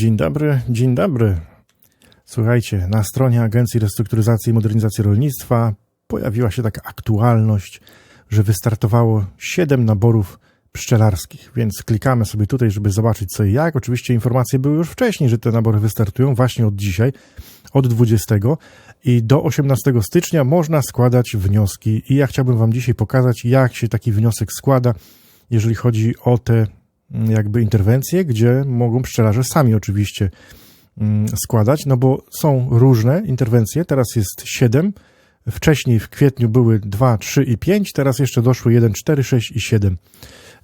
Dzień dobry, dzień dobry. Słuchajcie, na stronie Agencji Restrukturyzacji i Modernizacji Rolnictwa pojawiła się taka aktualność, że wystartowało 7 naborów pszczelarskich, więc klikamy sobie tutaj, żeby zobaczyć co i jak. Oczywiście informacje były już wcześniej, że te nabory wystartują właśnie od dzisiaj, od 20 i do 18 stycznia można składać wnioski i ja chciałbym Wam dzisiaj pokazać, jak się taki wniosek składa, jeżeli chodzi o te jakby interwencje, gdzie mogą pszczelarze sami oczywiście mm, składać, no bo są różne interwencje, teraz jest 7, wcześniej w kwietniu były 2, 3 i 5, teraz jeszcze doszły 1, 4, 6 i 7.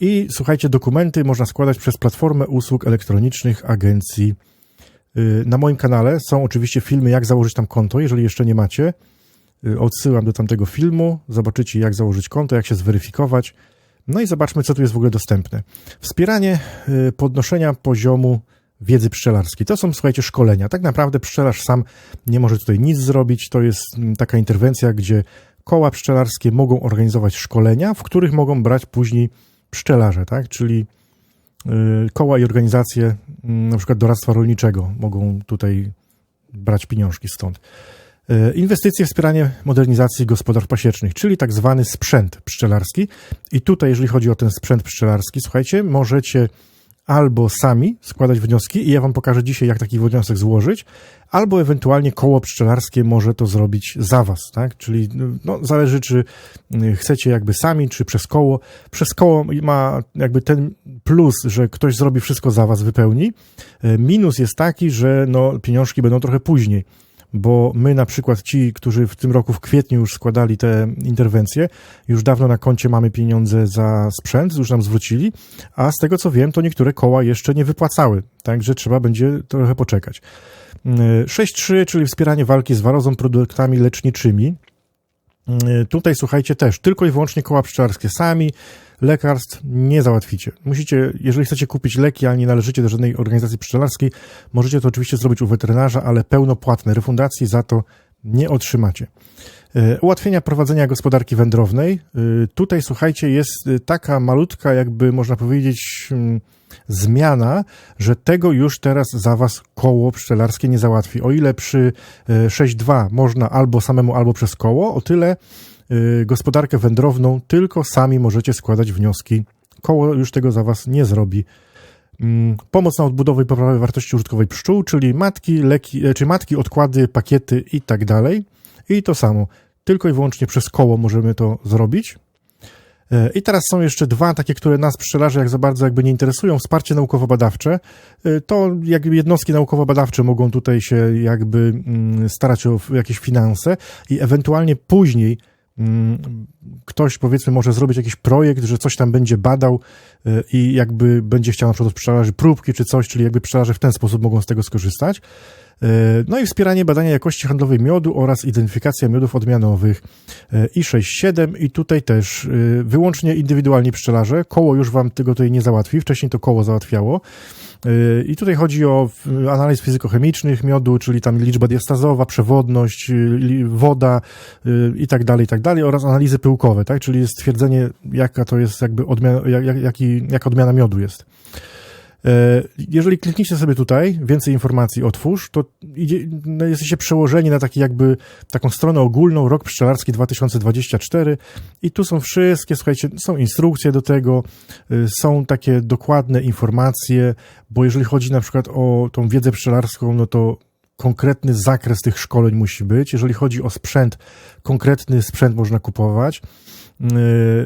I słuchajcie, dokumenty można składać przez platformę usług elektronicznych agencji. Y, na moim kanale są oczywiście filmy, jak założyć tam konto, jeżeli jeszcze nie macie. Y, odsyłam do tamtego filmu, zobaczycie jak założyć konto, jak się zweryfikować. No i zobaczmy, co tu jest w ogóle dostępne. Wspieranie y, podnoszenia poziomu wiedzy pszczelarskiej. To są, słuchajcie, szkolenia. Tak naprawdę pszczelarz sam nie może tutaj nic zrobić. To jest mm, taka interwencja, gdzie koła pszczelarskie mogą organizować szkolenia, w których mogą brać później pszczelarze, tak? Czyli y, koła i organizacje, mm, na przykład doradztwa rolniczego, mogą tutaj brać pieniążki stąd. Y, inwestycje, wspieranie modernizacji gospodarstw pasiecznych, czyli tak zwany sprzęt pszczelarski. I tutaj, jeżeli chodzi o ten sprzęt pszczelarski, słuchajcie, możecie albo sami składać wnioski i ja wam pokażę dzisiaj, jak taki wniosek złożyć, albo ewentualnie koło pszczelarskie może to zrobić za was, tak? Czyli no, zależy, czy y, chcecie jakby sami, czy przez koło. Przez koło ma jakby ten plus, że ktoś zrobi wszystko za was, wypełni. Y, minus jest taki, że no, pieniążki będą trochę później bo my na przykład ci, którzy w tym roku w kwietniu już składali te interwencje, już dawno na koncie mamy pieniądze za sprzęt, już nam zwrócili, a z tego co wiem, to niektóre koła jeszcze nie wypłacały, także trzeba będzie trochę poczekać. 6.3, czyli wspieranie walki z warozą produktami leczniczymi. Tutaj słuchajcie też, tylko i wyłącznie koła pszczelarskie sami, lekarstw nie załatwicie. Musicie, jeżeli chcecie kupić leki, a nie należycie do żadnej organizacji pszczelarskiej, możecie to oczywiście zrobić u weterynarza, ale pełnopłatne refundacji za to nie otrzymacie. E, ułatwienia prowadzenia gospodarki wędrownej. E, tutaj, słuchajcie, jest e, taka malutka, jakby można powiedzieć, mm, zmiana, że tego już teraz za Was koło pszczelarskie nie załatwi. O ile przy 6.2 można albo samemu, albo przez koło, o tyle gospodarkę wędrowną, tylko sami możecie składać wnioski. Koło już tego za Was nie zrobi. Mm, pomoc na odbudowę i poprawę wartości użytkowej pszczół, czyli matki, leki, e, czy matki, odkłady, pakiety i tak dalej. I to samo, tylko i wyłącznie przez koło możemy to zrobić. E, I teraz są jeszcze dwa takie, które nas pszczelarzy jak za bardzo jakby nie interesują. Wsparcie naukowo-badawcze. E, to jakby jednostki naukowo-badawcze mogą tutaj się jakby mm, starać o jakieś finanse i ewentualnie później ktoś powiedzmy może zrobić jakiś projekt, że coś tam będzie badał y, i jakby będzie chciał na przykład pszczelarzy próbki czy coś, czyli jakby pszczelarze w ten sposób mogą z tego skorzystać. Y, no i wspieranie badania jakości handlowej miodu oraz identyfikacja miodów odmianowych y, i 6.7 i tutaj też wyłącznie indywidualni pszczelarze. Koło już wam tego tutaj nie załatwi, wcześniej to koło załatwiało. Y, I tutaj chodzi o analiz fizykochemicznych miodu, czyli tam liczba diastazowa, przewodność, y, woda y, i tak dalej, i tak dalej, oraz analizy pyłkowe, tak? Czyli stwierdzenie, jaka to jest jakby odmiana, jak, jaki, jaka odmiana miodu jest. E, jeżeli klikniecie sobie tutaj, więcej informacji otwórz, to idzie, no jesteście przełożeni na taki jakby taką stronę ogólną, rok pszczelarski 2024 i tu są wszystkie, słuchajcie, są instrukcje do tego, e, są takie dokładne informacje, bo jeżeli chodzi na przykład o tą wiedzę pszczelarską, no to konkretny zakres tych szkoleń musi być. Jeżeli chodzi o sprzęt, konkretny sprzęt można kupować. E,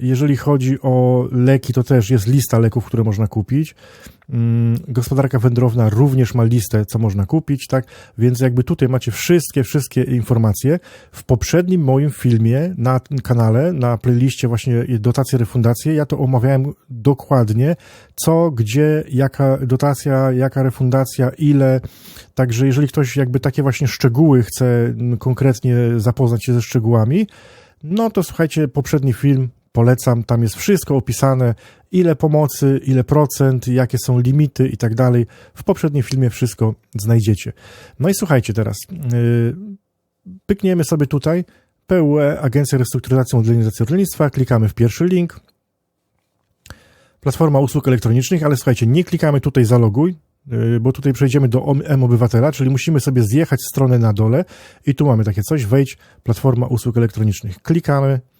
jeżeli chodzi o leki, to też jest lista leków, które można kupić. Mm, gospodarka wędrowna również ma listę, co można kupić, tak? Więc jakby tutaj macie wszystkie, wszystkie informacje. W poprzednim moim filmie na kanale, na playliście właśnie dotacje, refundacje, ja to omawiałem dokładnie, co, gdzie, jaka dotacja, jaka refundacja, ile. Także jeżeli ktoś jakby takie właśnie szczegóły chce konkretnie zapoznać się ze szczegółami, no to słuchajcie, poprzedni film polecam, tam jest wszystko opisane, ile pomocy, ile procent, jakie są limity i tak dalej. W poprzednim filmie wszystko znajdziecie. No i słuchajcie teraz, yy, pykniemy sobie tutaj, PUE, Agencja Restrukturyzacji i Modernizacji Rolnictwa, klikamy w pierwszy link, platforma usług elektronicznych, ale słuchajcie, nie klikamy tutaj zaloguj, bo tutaj przejdziemy do M-Obywatela, czyli musimy sobie zjechać stronę na dole i tu mamy takie coś, wejdź, platforma usług elektronicznych. Klikamy, y,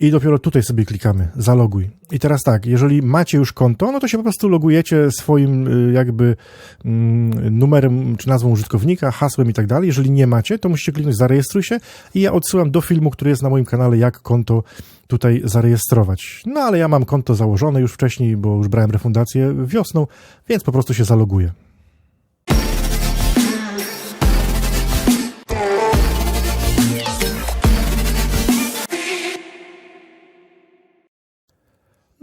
i dopiero tutaj sobie klikamy, zaloguj. I teraz tak, jeżeli macie już konto, no to się po prostu logujecie swoim y, jakby mm, numerem czy nazwą użytkownika, hasłem i tak dalej. Jeżeli nie macie, to musicie kliknąć zarejestruj się i ja odsyłam do filmu, który jest na moim kanale, jak konto tutaj zarejestrować. No ale ja mam konto założone już wcześniej, bo już brałem refundację wiosną, więc po prostu się zaloguję.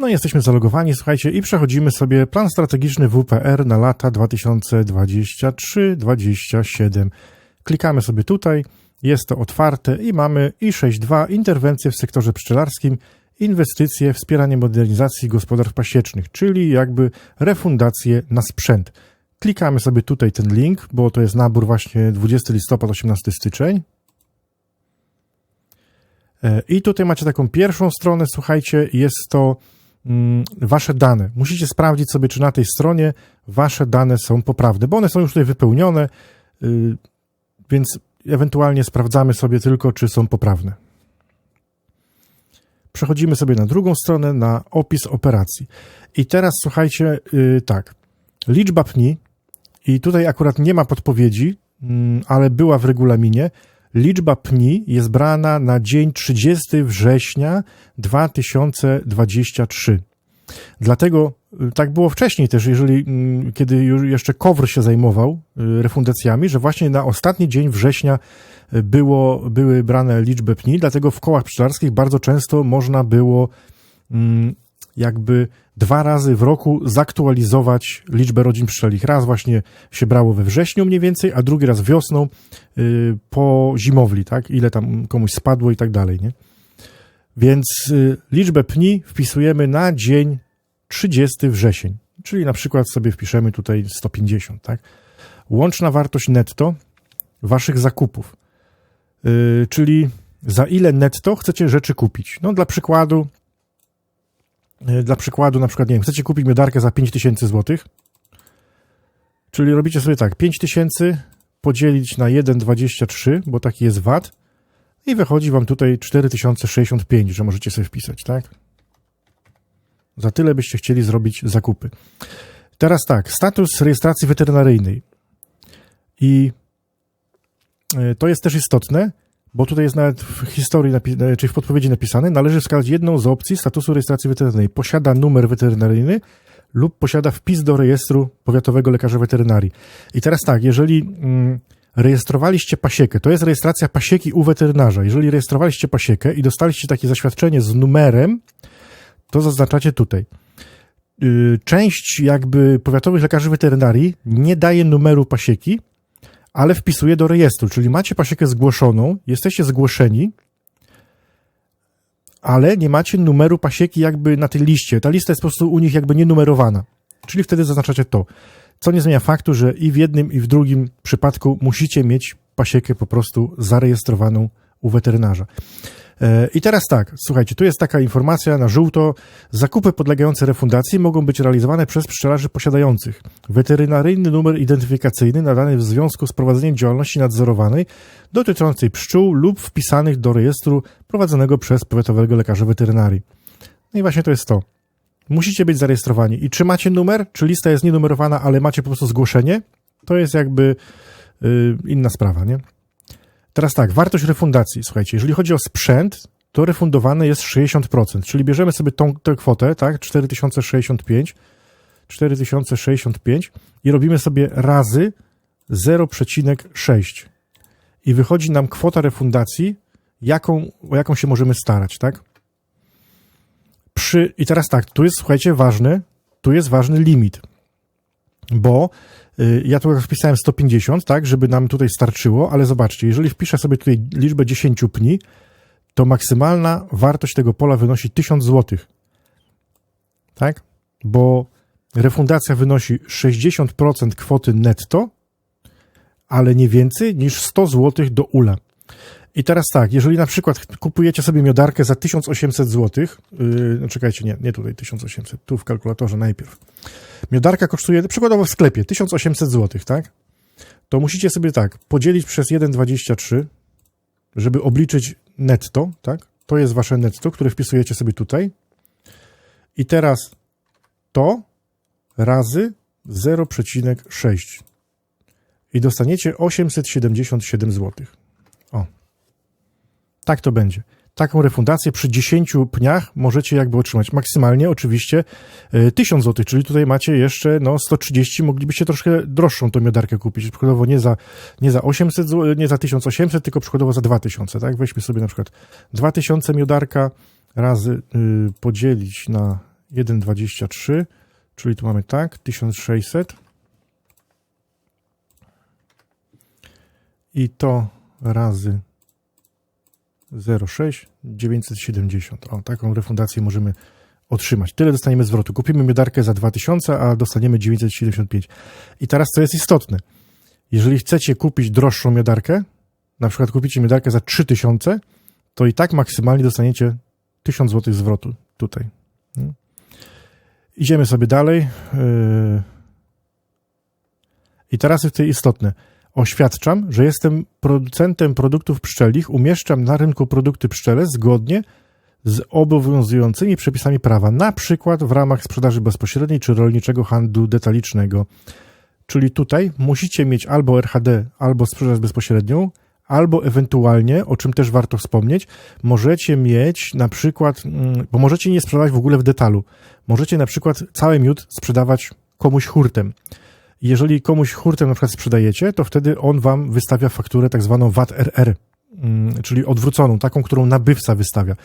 No jesteśmy zalogowani, słuchajcie, i przechodzimy sobie plan strategiczny WPR na lata 2023-2027. Klikamy sobie tutaj, jest to otwarte i mamy i6.2 interwencje w sektorze pszczelarskim, inwestycje, wspieranie modernizacji gospodarstw pasiecznych, czyli jakby refundacje na sprzęt. Klikamy sobie tutaj ten link, bo to jest nabór właśnie 20 listopad, 18 styczeń. E, I tutaj macie taką pierwszą stronę, słuchajcie, jest to wasze dane. Musicie sprawdzić sobie, czy na tej stronie wasze dane są poprawne, bo one są już tutaj wypełnione, y, więc ewentualnie sprawdzamy sobie tylko, czy są poprawne. Przechodzimy sobie na drugą stronę, na opis operacji. I teraz słuchajcie, yy, tak, liczba pni, i tutaj akurat nie ma podpowiedzi, yy, ale była w regulaminie, liczba pni jest brana na dzień 30 września 2023. Dlatego y, tak było wcześniej też, jeżeli, mm, kiedy jeszcze KOWR się zajmował y, refundacjami, że właśnie na ostatni dzień września y, było, były brane liczby pni, dlatego w kołach pszczelarskich bardzo często można było mm, jakby dwa razy w roku zaktualizować liczbę rodzin pszczelich. Raz właśnie się brało we wrześniu mniej więcej, a drugi raz wiosną po zimowli, tak? Ile tam komuś spadło i tak dalej, nie? Więc y, liczbę pni wpisujemy na dzień 30 wrzesień, czyli na przykład sobie wpiszemy tutaj 150, tak? Łączna wartość netto waszych zakupów, yy, czyli za ile netto chcecie rzeczy kupić. No dla przykładu, dla przykładu na przykład, nie wiem, chcecie kupić miodarkę za 5000 zł, czyli robicie sobie tak, 5000 podzielić na 1,23, bo taki jest VAT, i wychodzi wam tutaj 4065, że możecie sobie wpisać, tak? Za tyle byście chcieli zrobić zakupy. Teraz tak, status rejestracji weterynaryjnej. I e, to jest też istotne, bo tutaj jest nawet w historii, e, czy w podpowiedzi napisane, należy wskazać jedną z opcji statusu rejestracji weterynaryjnej. Posiada numer weterynaryjny lub posiada wpis do rejestru powiatowego lekarza weterynarii. I teraz tak, jeżeli mm, rejestrowaliście pasiekę, to jest rejestracja pasieki u weterynarza. Jeżeli rejestrowaliście pasiekę i dostaliście takie zaświadczenie z numerem, to zaznaczacie tutaj. Y, część jakby powiatowych lekarzy weterynarii nie daje numeru pasieki, ale wpisuje do rejestru, czyli macie pasiekę zgłoszoną, jesteście zgłoszeni, ale nie macie numeru pasieki jakby na tej liście. Ta lista jest po prostu u nich jakby nienumerowana. Czyli wtedy zaznaczacie to. Co nie zmienia faktu, że i w jednym, i w drugim przypadku musicie mieć pasiekę po prostu zarejestrowaną u weterynarza. E, I teraz tak, słuchajcie, tu jest taka informacja na żółto. Zakupy podlegające refundacji mogą być realizowane przez pszczelarzy posiadających weterynaryjny numer identyfikacyjny nadany w związku z prowadzeniem działalności nadzorowanej dotyczącej pszczół lub wpisanych do rejestru prowadzonego przez powiatowego lekarza weterynarii. No i właśnie to jest to. Musicie być zarejestrowani. I czy macie numer, czy lista jest nienumerowana, ale macie po prostu zgłoszenie, to jest jakby yy, inna sprawa, nie? Teraz tak, wartość refundacji. Słuchajcie, jeżeli chodzi o sprzęt, to refundowane jest 60%, czyli bierzemy sobie tą, tę kwotę, tak, 4065, 4065 i robimy sobie razy 0,6 i wychodzi nam kwota refundacji, jaką, o jaką się możemy starać, tak? Przy, I teraz tak, tu jest, słuchajcie, ważny, tu jest ważny limit, bo ja tu wpisałem 150, tak, żeby nam tutaj starczyło, ale zobaczcie, jeżeli wpiszę sobie tutaj liczbę 10 pni, to maksymalna wartość tego pola wynosi 1000 zł. Tak? Bo refundacja wynosi 60% kwoty netto, ale nie więcej niż 100 zł do ula. I teraz tak, jeżeli na przykład kupujecie sobie miodarkę za 1800 zł, yy, no czekajcie, nie, nie tutaj 1800, tu w kalkulatorze najpierw. Miodarka kosztuje, przykładowo w sklepie, 1800 zł, tak? To musicie sobie tak, podzielić przez 1,23, żeby obliczyć netto, tak? To jest wasze netto, które wpisujecie sobie tutaj. I teraz to razy 0,6 i dostaniecie 877 zł. Tak to będzie. Taką refundację przy 10 pniach możecie jakby otrzymać. Maksymalnie oczywiście y, 1000 zł, czyli tutaj macie jeszcze no 130, moglibyście troszkę droższą tą miodarkę kupić. Przykładowo nie za, nie za 800 zł, nie za 1800, tylko przykładowo za 2000, tak? Weźmy sobie na przykład 2000 miodarka razy y, podzielić na 1,23, czyli tu mamy tak, 1600 i to razy 0,6 970. O, taką refundację możemy otrzymać. Tyle dostaniemy zwrotu. Kupimy miodarkę za 2000, a dostaniemy 975. I teraz co jest istotne. Jeżeli chcecie kupić droższą miodarkę, na przykład kupicie miodarkę za 3000, to i tak maksymalnie dostaniecie 1000 zł zwrotu tutaj. No. Idziemy sobie dalej. Yy. I teraz jest tutaj istotne. Oświadczam, że jestem producentem produktów pszczelich, umieszczam na rynku produkty pszczele zgodnie z obowiązującymi przepisami prawa, na przykład w ramach sprzedaży bezpośredniej czy rolniczego handlu detalicznego. Czyli tutaj musicie mieć albo RHD, albo sprzedaż bezpośrednią, albo ewentualnie, o czym też warto wspomnieć, możecie mieć na przykład, mm, bo możecie nie sprzedawać w ogóle w detalu. Możecie na przykład cały miód sprzedawać komuś hurtem. Jeżeli komuś hurtem na przykład sprzedajecie, to wtedy on wam wystawia fakturę tak zwaną VAT-RR, mm, czyli odwróconą, taką, którą nabywca wystawia.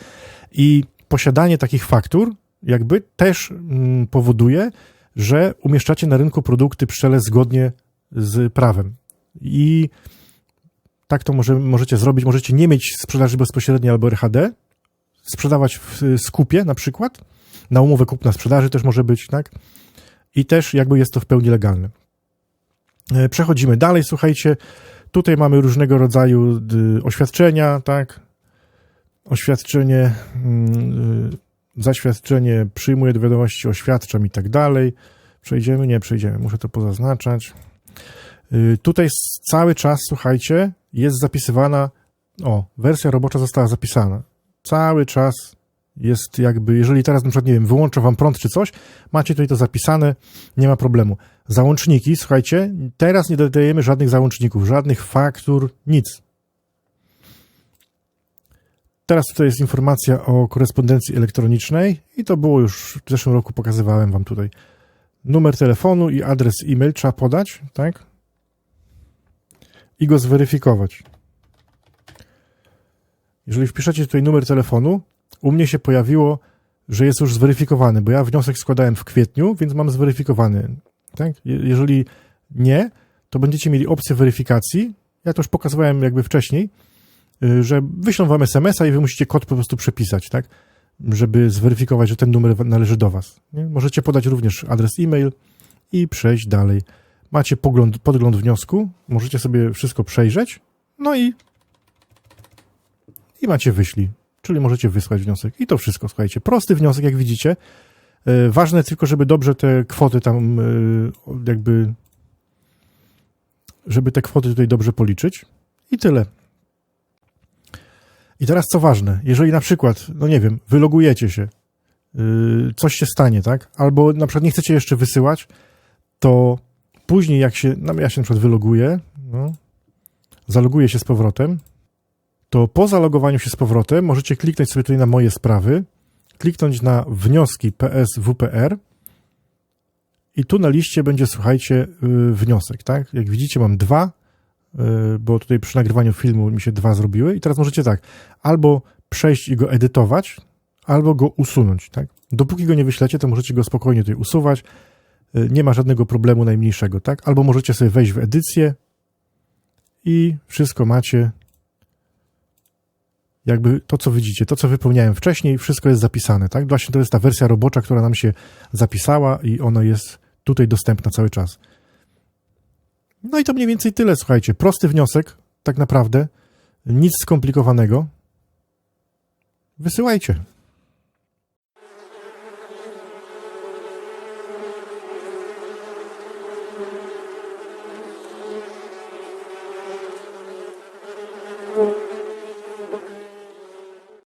I posiadanie takich faktur jakby też mm, powoduje, że umieszczacie na rynku produkty pszczele zgodnie z prawem. I tak to może, możecie zrobić. Możecie nie mieć sprzedaży bezpośredniej albo RHD, sprzedawać w skupie na przykład, na umowę kupna sprzedaży też może być, tak? I też jakby jest to w pełni legalne. E, przechodzimy dalej, słuchajcie. Tutaj mamy różnego rodzaju oświadczenia, tak? Oświadczenie, mm, y, zaświadczenie, przyjmuję do wiadomości, oświadczam i tak dalej. Przejdziemy? Nie przejdziemy, muszę to pozaznaczać. Y, tutaj cały czas, słuchajcie, jest zapisywana, o, wersja robocza została zapisana. Cały czas jest jakby, jeżeli teraz na przykład, nie wiem, wyłączę wam prąd czy coś, macie tutaj to zapisane, nie ma problemu. Załączniki, słuchajcie, teraz nie dodajemy żadnych załączników, żadnych faktur, nic. Teraz tutaj jest informacja o korespondencji elektronicznej i to było już w zeszłym roku, pokazywałem wam tutaj. Numer telefonu i adres e-mail trzeba podać, tak? I go zweryfikować. Jeżeli wpiszecie tutaj numer telefonu, u mnie się pojawiło, że jest już zweryfikowany, bo ja wniosek składałem w kwietniu, więc mam zweryfikowany. Tak? Jeżeli nie, to będziecie mieli opcję weryfikacji. Ja to już pokazywałem jakby wcześniej, y, że wyślą wam SMS-a i wy musicie kod po prostu przepisać, tak? Żeby zweryfikować, że ten numer należy do was. Nie? Możecie podać również adres e-mail i przejść dalej. Macie pogląd, podgląd wniosku, możecie sobie wszystko przejrzeć, no i i macie wyślij czyli możecie wysłać wniosek. I to wszystko, słuchajcie. Prosty wniosek, jak widzicie. E, ważne tylko, żeby dobrze te kwoty tam e, jakby, żeby te kwoty tutaj dobrze policzyć. I tyle. I teraz co ważne, jeżeli na przykład, no nie wiem, wylogujecie się, e, coś się stanie, tak? Albo na przykład nie chcecie jeszcze wysyłać, to później jak się, no ja się na przykład wyloguję, no, zaloguję się z powrotem, to po zalogowaniu się z powrotem możecie kliknąć sobie tutaj na moje sprawy, kliknąć na wnioski PSWPR i tu na liście będzie, słuchajcie, yy, wniosek, tak? Jak widzicie mam dwa, yy, bo tutaj przy nagrywaniu filmu mi się dwa zrobiły i teraz możecie tak, albo przejść i go edytować, albo go usunąć, tak? Dopóki go nie wyślecie, to możecie go spokojnie tutaj usuwać, yy, nie ma żadnego problemu najmniejszego, tak? Albo możecie sobie wejść w edycję i wszystko macie jakby to, co widzicie, to, co wypełniałem wcześniej, wszystko jest zapisane, tak? Właśnie to jest ta wersja robocza, która nam się zapisała i ona jest tutaj dostępna cały czas. No i to mniej więcej tyle, słuchajcie. Prosty wniosek, tak naprawdę. Nic skomplikowanego. Wysyłajcie.